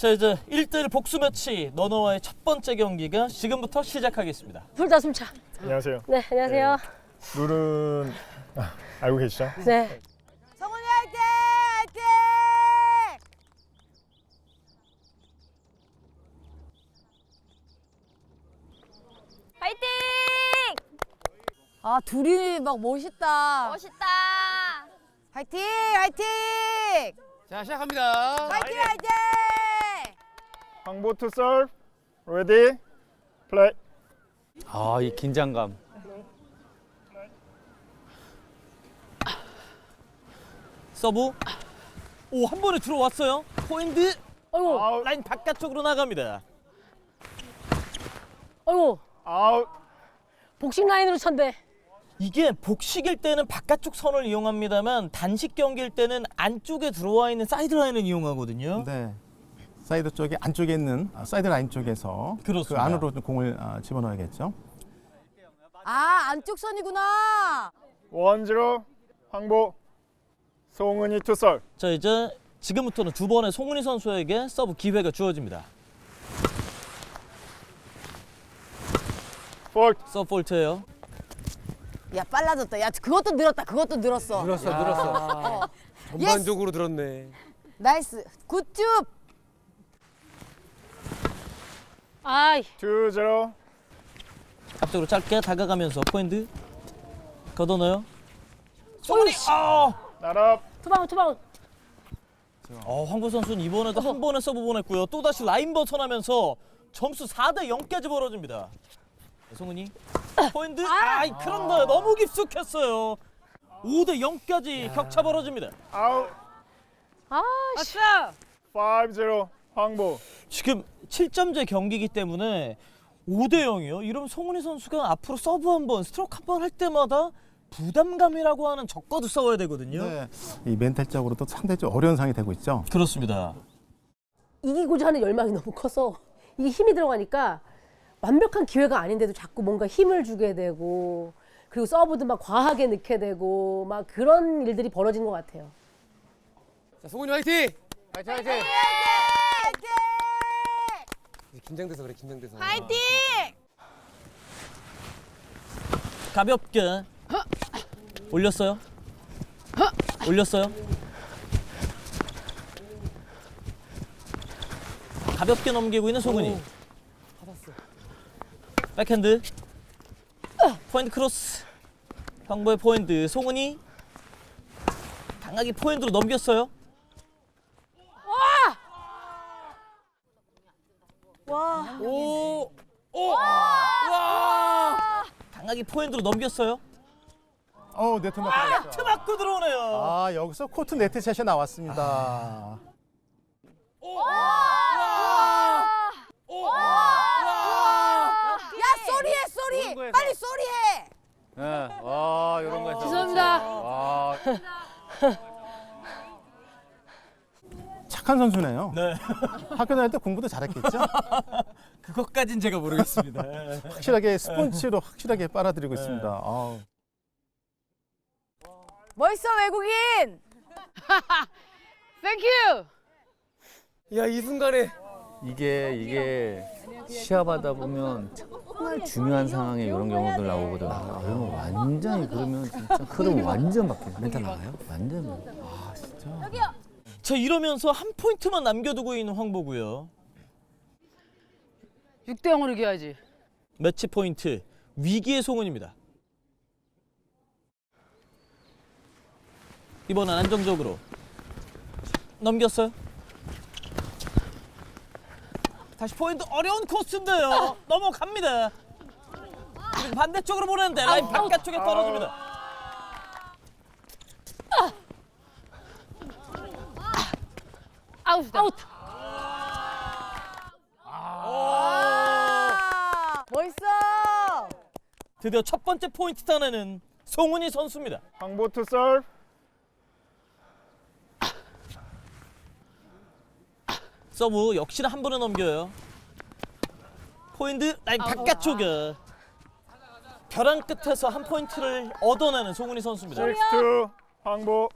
자 이제 1대1 복수 매치 너너와의 첫 번째 경기가 지금부터 시작하겠습니다. 둘 다 숨차. 안녕하세요. 네, 안녕하세요. 룰은 아, 알고 계시죠? 네. 성훈이 화이팅! 화이팅! 파이팅! 아 둘이 막 멋있다. 멋있다. 화이팅! 화이팅! 자 시작합니다. 화이팅! 화이팅! 황보 투 서브. 레디. 플레이. 아 이 긴장감. 서브. 오 한 번에 들어왔어요. 포인트. 아이고, 아웃. 라인 바깥쪽으로 나갑니다. 아이고. 아웃. 복싱 라인으로 쳤네. 이게 복식일 때는 바깥쪽 선을 이용합니다만 단식 경기일 때는 안쪽에 들어와 있는 사이드 라인을 이용하거든요. 네. 사이드 쪽에 안쪽에 있는 아, 사이드 라인 쪽에서 그렇습니다. 그 안으로 좀 공을 아, 집어넣어야겠죠. 아 안쪽 선이구나. 원지로 황보. 송은이 투 서브. 자 이제 지금부터는 두 번의 송은희 선수에게 서브 기회가 주어집니다. 폴트. 서브 볼트예요. 야 빨라졌다. 야 그것도 늘었다. 그것도 늘었어. 늘었어 늘었어. 전반적으로 들었네. 나이스. 굿줍. 아이, 투 제로. 앞쪽으로 짧게 다가가면서 포인트 걷어 넣어요. 송은희. 아! 나랍. 투바운, 투바운. 어, 황보 선수는 이번에도 한 번에 서브 보냈고요. 또 다시 라인 벗어나면서 점수 4대 0까지 벌어집니다. 네, 송은이 포인트. 아, 이 그런데 너무 깊숙했어요. 5대 0까지 격차 벌어집니다. 아웃. 아, 왔어. 5 제로. 황보. 지금 7점제 경기이기 때문에 5대 0이요. 이러면 송은이 선수가 앞으로 서브 한 번, 스트로크 한 번 할 때마다 부담감이라고 하는 적과도 싸워야 되거든요. 네. 이 멘탈적으로도 상당히 좀 어려운 상황이 되고 있죠. 그렇습니다. 이기고자 하는 열망이 너무 커서 이게 힘이 들어가니까 완벽한 기회가 아닌데도 자꾸 뭔가 힘을 주게 되고 그리고 서브도 막 과하게 넣게 되고 막 그런 일들이 벌어지는 것 같아요. 자 송은이 화이팅. 화이팅 화이팅. 긴장돼서 그래 긴장돼서. 파이팅! 가볍게 올렸어요. 올렸어요. 가볍게 넘기고 있는 송은이. 백핸드. 포인트 크로스. 황보의 포인트. 송은이. 강하게 포인트로 넘겼어요. 오. 오. 와. 강하게 포인트로 넘겼어요. 어, 네트 맞고 네트 맞고 들어오네요. 아, 여기서 코트 네트 샷이 나왔습니다. 야 쏘리해 쏘리. 빨리 쏘리해. 네. 와 이런 거. 죄송합니다. 와. 착한 선수네요. 네. 학교 다닐 때 공부도 잘했겠죠? 그것까진 제가 모르겠습니다. 확실하게 스폰치로 확실하게 빨아들이고 있습니다. 아우. 멋있어 외국인. 땡큐! 야 이 순간에. 이게 이게 시합하다 보면 정말 중요한 상황에 이런 경우들 나오거든. 아, 그러면 완전히 그러면 진짜 흐름 완전 바뀌어. 멘탈 나가요? 완전. 아 진짜. 자 이러면서 한 포인트만 남겨두고 있는 황보고요. 6대 0으로 이겨야지. 매치 포인트 위기의 송은입니다. 이번엔 안정적으로 넘겼어요. 다시 포인트 어려운 코스인데요. 넘어갑니다. 그리고 반대쪽으로 보내는데 라인 바깥쪽에 떨어집니다. 아웃, 아웃. 아. 멋있어. 드디어 첫 번째 포인트 따내는 송은이 선수입니다. 황보 투 서브. 서브 역시나 한 번에 넘겨요. 포인트 라인 바깥쪽에 벼랑 끝에서 한 포인트를 얻어내는 송은이 선수입니다. 6 2 황보.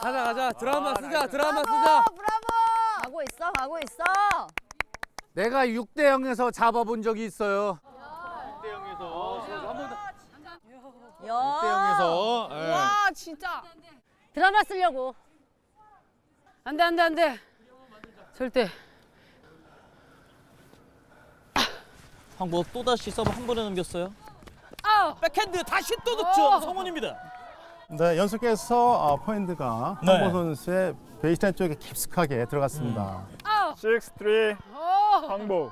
가자 가자 드라마 쓰자 드라마 쓰자. 브라보. 가고 있어. 내가 6대 0에서 잡아본 적이 있어요. 야. 6대 0에서. 와 진짜. 드라마 쓰려고. 안돼 안돼 안돼 절대 황보 또 다시 서브 한 번에 넘겼어요. 아 백핸드 다시 또 득점 성훈입니다. 네, 연속해서 어, 포인트가 네. 황보 선수의 베이스라인 쪽에 깊숙하게 들어갔습니다. 6, 3, 어. 황보.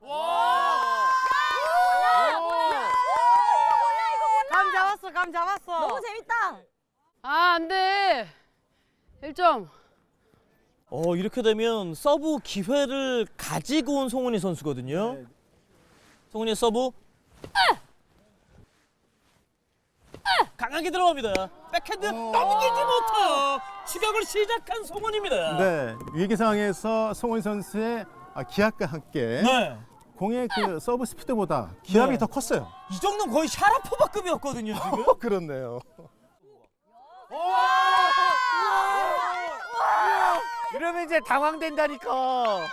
감 잡았어 감 잡았어. 너무 재밌다. 아 안 돼 1점 어 이렇게 되면 서브 기회를 가지고 온 송은이 선수거든요. 송은이의 서브. 강하게 들어갑니다. 백핸드 넘기지 못하여 추격을 시작한 송은입니다. 네, 위기 상황에서 송원 선수의 아, 기압과 함께 네. 공의 그 서브 스피드보다 기압이 네. 더 컸어요. 이 정도는 거의 샤라포바급이었거든요 지금. 그렇네요. 이러면 이제 당황된다니까.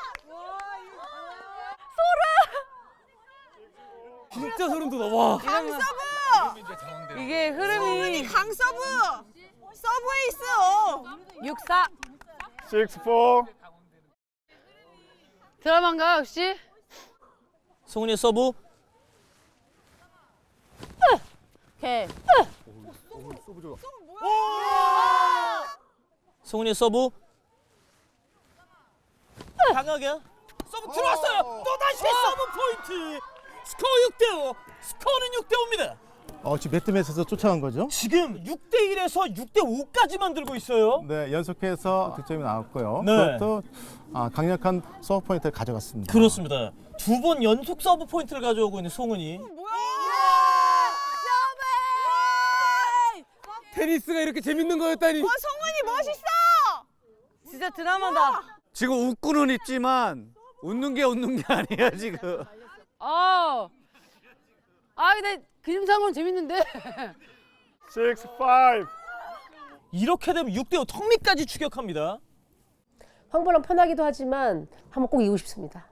진짜 소름 돋아. 와. 이게 흐름이 강 서브. 서브에 있어. 6-4 6, 4, 드라마인가 역시 송은이의 서브. 오케이. 송은이의 서브. 강하게 서브 들어왔어요. 또 다시 서브 포인트. 스코어 6대 5. 스코어는 6대 5입니다. 어, 지금 매트매스에서 쫓아간 거죠? 지금 6대 1에서 6대 5까지 만들고 있어요. 네, 연속해서 득점이 나왔고요. 네. 그것도 아, 강력한 서브 포인트를 가져갔습니다. 그렇습니다. 두 번 연속 서브 포인트를 가져오고 있는 송은이. 테니스가 이렇게 재밌는 거였다니. 성훈이 멋있어. 진짜 드라마다. 지금 웃고는 있지만 웃는 게 웃는 게 아니야 지금. 아, 아 근데 그림상으로는 재밌는데 6, 5. 이렇게 되면 6대 5 턱밑까지 추격합니다. 황보랑 편하기도 하지만 한번 꼭 이기고 싶습니다.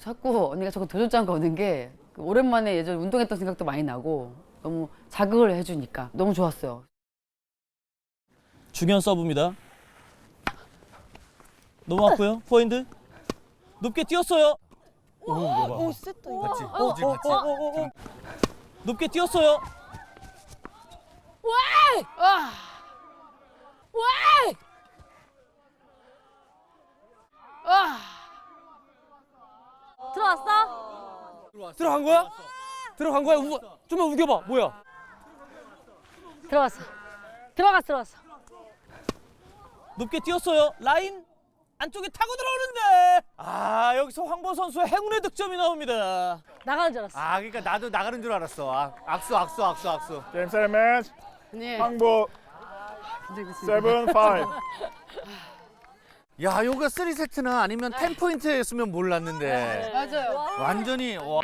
자꾸 언니가 자꾸 도전장 거는 게그 오랜만에 예전 운동했던 생각도 많이 나고 너무 자극을 해주니까 너무 좋았어요. 중요한 서브입니다. 넘어왔고요. 포인트. 높게 뛰었어요. 오 이거. 같이 어, 같이 어, 같이. 어. 높게 뛰었어요. 아, 아, 들어간 거야? 들어간 거야? 우, 좀만 우겨봐. 뭐야? 들어갔어. 들어갔어, 들어갔어. 높게 뛰었어요. 라인 안쪽에 타고 들어오는데 아 여기서 황보 선수의 행운의 득점이 나옵니다. 나가는 줄 알았어. 아 그러니까 나도 나가는 줄 알았어. 아, 악수 악수 악수 악수. Set, match. 네. 황보. 7, 5. 야 요거 3세트나 아니면 10포인트였으면 몰랐는데 맞아요. 완전히 와.